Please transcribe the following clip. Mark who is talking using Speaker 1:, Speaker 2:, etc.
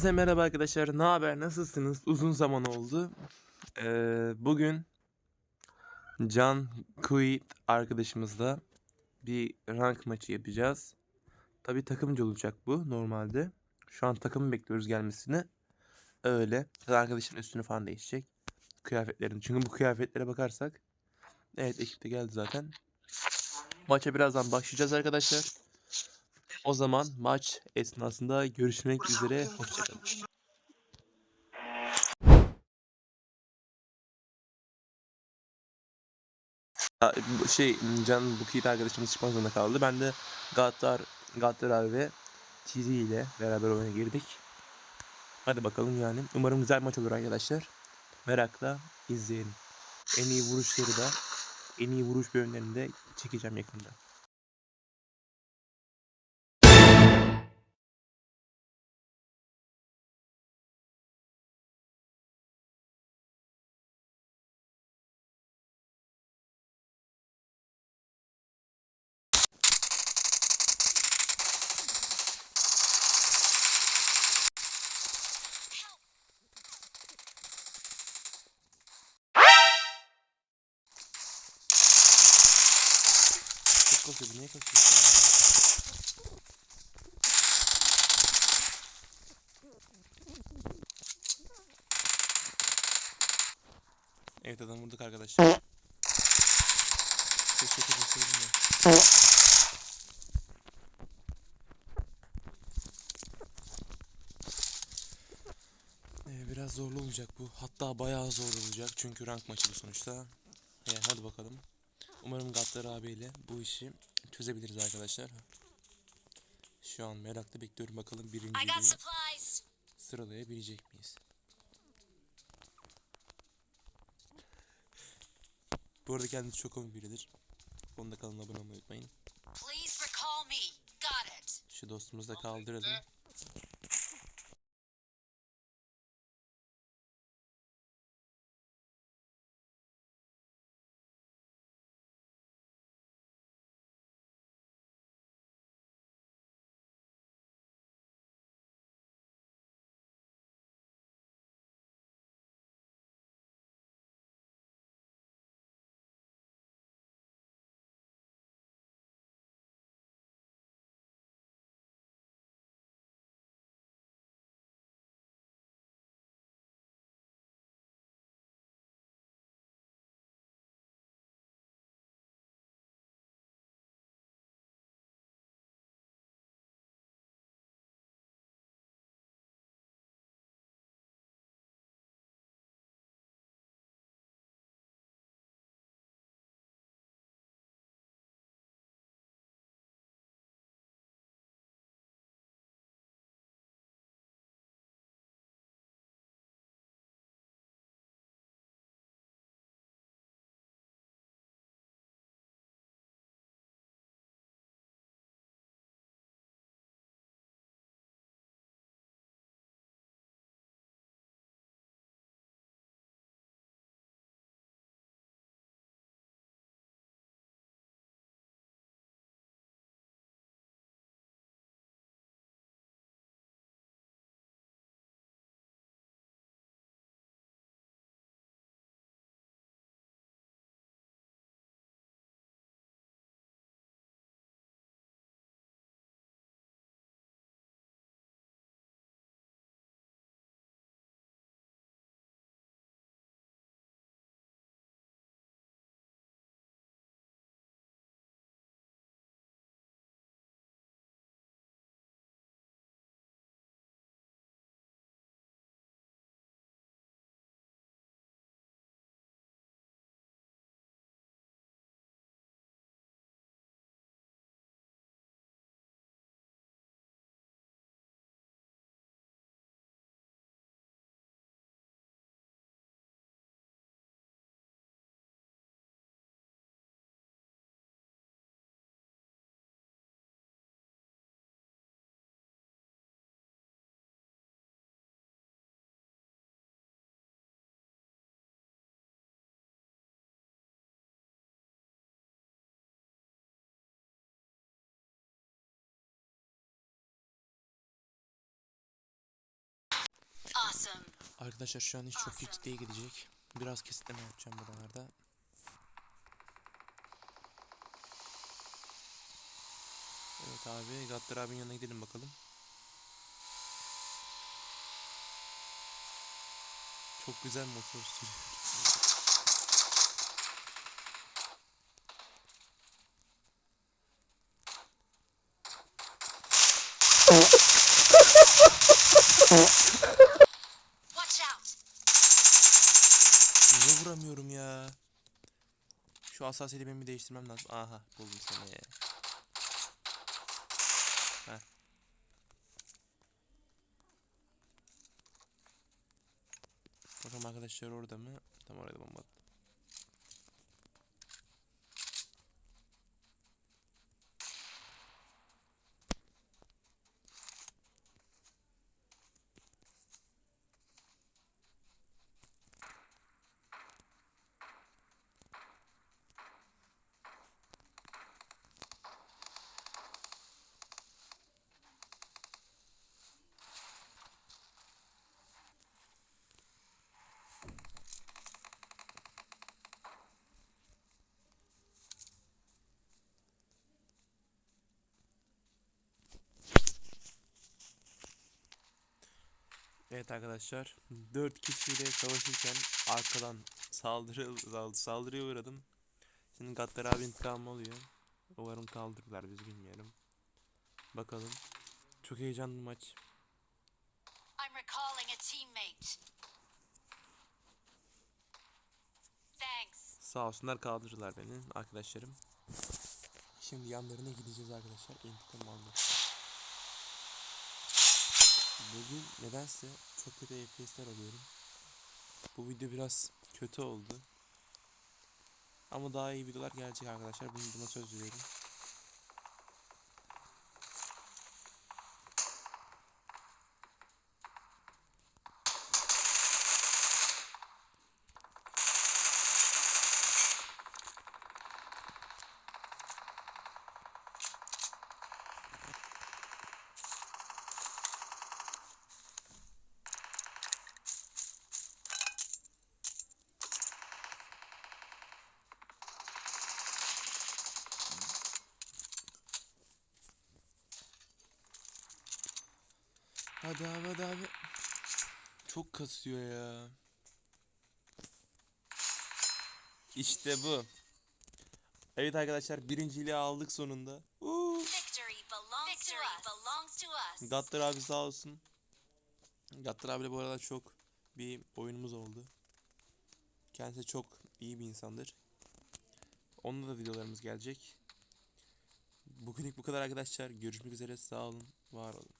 Speaker 1: Hepinize merhaba arkadaşlar. Ne haber? Nasılsınız? Uzun zaman oldu. Ee, bugün Can Kuit arkadaşımızla bir rank maçı yapacağız. Tabii takımcı olacak bu normalde. Şu an takımı bekliyoruz gelmesini. Öyle. Arkadaşın üstünü falan değişecek. Kıyafetlerini. Çünkü bu kıyafetlere bakarsak. Evet ekip de geldi zaten. Maça birazdan başlayacağız arkadaşlar. O zaman maç esnasında görüşmek üzere. Hoşçakalın. Şey Can Bukit arkadaşımız çıkmak zorunda kaldı. Ben de Gattar, Gattar abi ve Tiri ile beraber oyuna girdik. Hadi bakalım yani. Umarım güzel maç olur arkadaşlar. Merakla izleyelim. En iyi vuruşları da en iyi vuruş bölümlerini de çekeceğim yakında. Bu niye kasıyor? Evet adam vurduk arkadaşlar. Keşke kesilseydim de. Ee, biraz zorlu olacak bu. Hatta bayağı zor olacak. Çünkü rank maçı bu sonuçta. Yani hadi bakalım. Umarım Gattar abiyle bu işi çözebiliriz arkadaşlar. Şu an merakla bekliyorum bakalım
Speaker 2: I got
Speaker 1: birinciliği
Speaker 2: supplies.
Speaker 1: sıralayabilecek miyiz? Bu arada kendisi çok komik biridir. Onu da kanalına abone olmayı unutmayın. Şu dostumuzu da kaldıralım. Arkadaşlar şu an iş çok ciddiye gidecek. Biraz kesitleme yapacağım buralarda. Evet abi Gattar abinin yanına gidelim bakalım. Çok güzel motor sürüyor.
Speaker 2: Watch
Speaker 1: hassasiyeti benim bir değiştirmem lazım. Aha buldum seni. Heh. Bakalım arkadaşlar orada mı? Tam oraya da bomba attım. Evet arkadaşlar 4 kişiyle savaşırken arkadan saldırı sal- saldırıya uğradım. Şimdi Gattar abi intikamı oluyor. Umarım kaldırırlar bizi bilmiyorum. Bakalım. Çok heyecanlı maç.
Speaker 2: I'm recalling a teammate. Thanks.
Speaker 1: Sağ olsunlar kaldırırlar beni arkadaşlarım. Şimdi yanlarına gideceğiz arkadaşlar. İntikam almak. Bugün nedense çok kötü FPS'ler alıyorum. Bu video biraz kötü oldu. Ama daha iyi videolar gelecek arkadaşlar. Bunu buna söz veriyorum. Hadi abi hadi abi. Çok kasıyor ya. İşte bu. Evet arkadaşlar birinciliği aldık sonunda. Gattar abi sağ olsun. Gattar abiyle bu arada çok bir oyunumuz oldu. Kendisi çok iyi bir insandır. Onunla da videolarımız gelecek. Bugünlük bu kadar arkadaşlar. Görüşmek üzere. Sağ olun. Var olun.